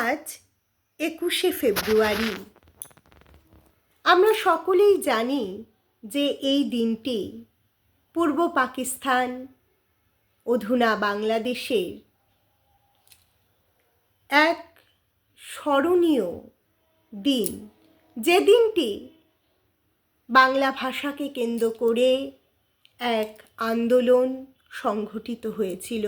আজ একুশে ফেব্রুয়ারি। আমরা সকলেই জানি যে এই দিনটি পূর্ব পাকিস্তান, অধুনা বাংলাদেশের এক স্মরণীয় দিন। যে দিনটি বাংলা ভাষাকে কেন্দ্র করে এক আন্দোলন সংঘটিত হয়েছিল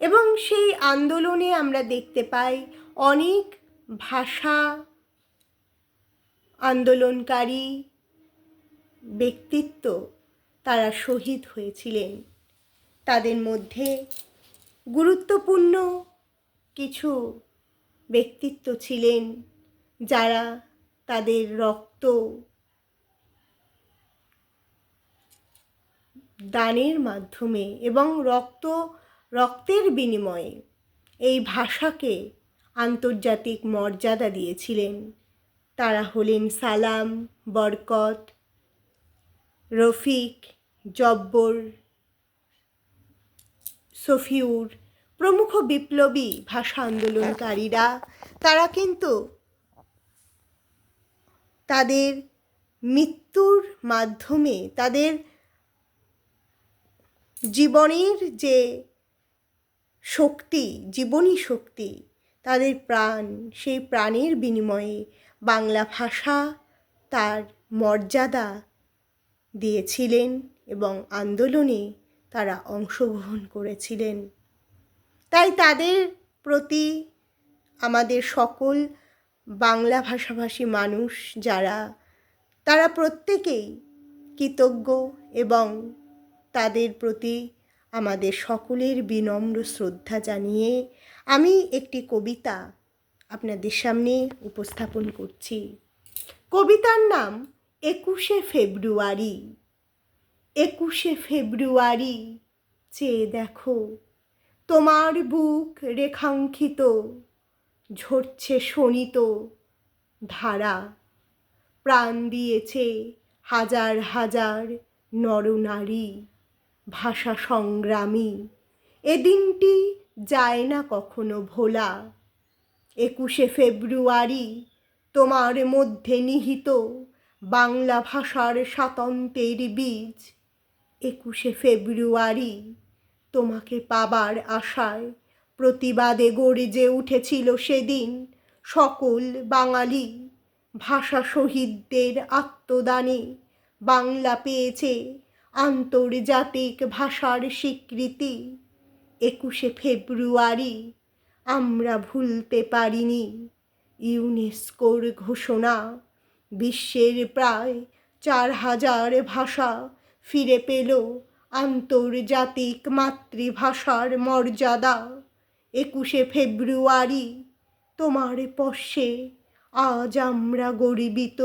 এবং সেই আন্দোলনে আমরা দেখতে পাই অনেক ভাষা আন্দোলনকারী ব্যক্তিত্ব তারা শহীদ হয়েছিলেন। তাদের মধ্যে গুরুত্বপূর্ণ কিছু ব্যক্তিত্ব ছিলেন যারা তাদের রক্ত দানের মাধ্যমে এবং রক্ত, রক্তের বিনিময়ে এই ভাষাকে আন্তর্জাতিক মর্যাদা দিয়েছিলেন। তারা হলেন সালাম, বরকত, রফিক, জব্বর, সফিউর প্রমুখ বিপ্লবী ভাষা আন্দোলনকারীরা। তারা কিন্তু তাদের মৃত্যুর মাধ্যমে তাদের জীবনের যে শক্তি, জীবনী শক্তি তাদের প্রাণ, সেই প্রাণের বিনিময়ে বাংলা ভাষা তার মর্যাদা দিয়েছিলেন এবং আন্দোলনে তারা অংশগ্রহণ করেছিলেন। তাই তাদের প্রতি আমাদের সকল বাংলা ভাষাভাষী মানুষ যারা, তারা প্রত্যেকেই কৃতজ্ঞ এবং তাদের প্রতি আমাদের সকলের বিনম্র শ্রদ্ধা জানিয়ে আমি একটি কবিতা আপনাদের সামনে উপস্থাপন করছি। কবিতার নাম একুশে ফেব্রুয়ারি। একুশে ফেব্রুয়ারি, চেয়ে দেখো, তোমার বুক রেখাঙ্কিত, ঝরছে শোনিত ধারা। প্রাণ দিয়েছে হাজার হাজার নরনারী ভাষা সংগ্রামী। এ দিনটি যায় না কখনো ভোলা। একুশে ফেব্রুয়ারি তোমার মধ্যে নিহিত বাংলা ভাষার স্বাতন্ত্র্যের বীজ। একুশে ফেব্রুয়ারি তোমাকে পাবার আশায় প্রতিবাদে গড়ে উঠেছিল সেদিন সকল বাঙালি। ভাষা শহীদদের আত্মদানে বাংলা পেয়েছে আন্তর্জাতিক ভাষার স্বীকৃতি। একুশে ফেব্রুয়ারি, আমরা ভুলতে পারিনি। ইউনেস্কোর ঘোষণা, বিশ্বের প্রায় চার হাজার ভাষা ফিরে পেল আন্তর্জাতিক মাতৃভাষার মর্যাদা। একুশে ফেব্রুয়ারি, তোমার পশ্বে আজ আমরা গরিবিত।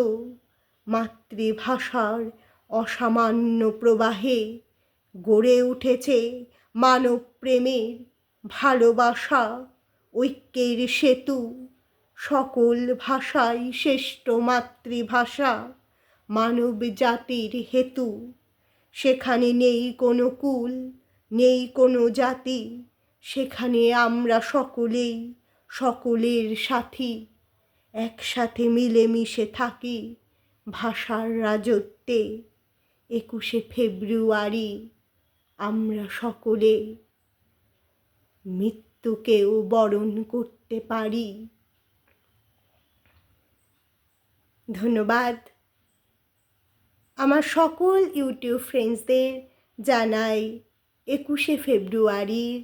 মাতৃভাষার অসামান্য প্রবাহে গড়ে উঠেছে মানব প্রেমের ভালোবাসা, ঐক্যের সেতু। সকল ভাষাই শ্রেষ্ঠ মাতৃভাষা, মানব জাতির হেতু। সেখানে নেই কোনো কুল, নেই কোনো জাতি। সেখানে আমরা সকলেই সকলের সাথী। একসাথে মিলেমিশে থাকি ভাষার রাজত্বে। একুশে ফেব্রুয়ারি আমরা সকলে মৃত্যুকেও বরণ করতে পারি। ধন্যবাদ। আমার সকল ইউটিউব ফ্রেন্ডসদের জানাই একুশে ফেব্রুয়ারির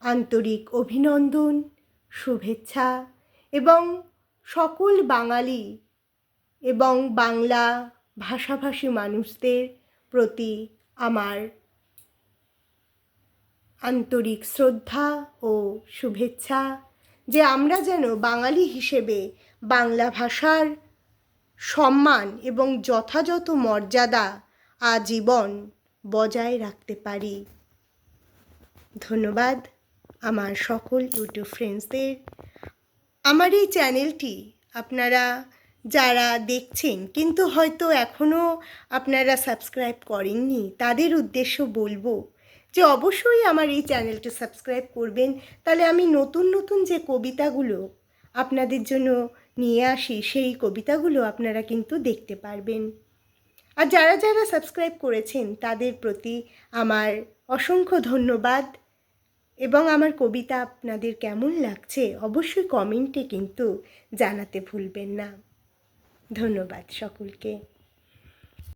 আন্তরিক অভিনন্দন, শুভেচ্ছা এবং সকল বাঙালি এবং বাংলা ভাষাভাষী মানুষদের প্রতি আমার আন্তরিক শ্রদ্ধা ও শুভেচ্ছা যে আমরা যেন বাঙালি হিসেবে বাংলা ভাষার সম্মান এবং যথাযথ মর্যাদা আজীবন বজায় রাখতে পারি। ধন্যবাদ আমার সকল ইউটিউব ফ্রেন্ডসদের আমার এই চ্যানেলটি আপনারা যারা দেখছেন, কিন্তু হয়তো এখনও আপনারা সাবস্ক্রাইব করেননি, তাদের উদ্দেশ্য বলব যে অবশ্যই আমার এই চ্যানেলটা সাবস্ক্রাইব করবেন। তাহলে আমি নতুন নতুন যে কবিতাগুলো আপনাদের জন্য নিয়ে আসি, সেই কবিতাগুলো আপনারা কিন্তু দেখতে পারবেন। আর যারা যারা সাবস্ক্রাইব করেছেন, তাদের প্রতি আমার অসংখ্য ধন্যবাদ। এবং আমার কবিতা আপনাদের কেমন লাগছে, অবশ্যই কমেন্টে কিন্তু জানাতে ভুলবেন না। ধন্যবাদ সকলকে।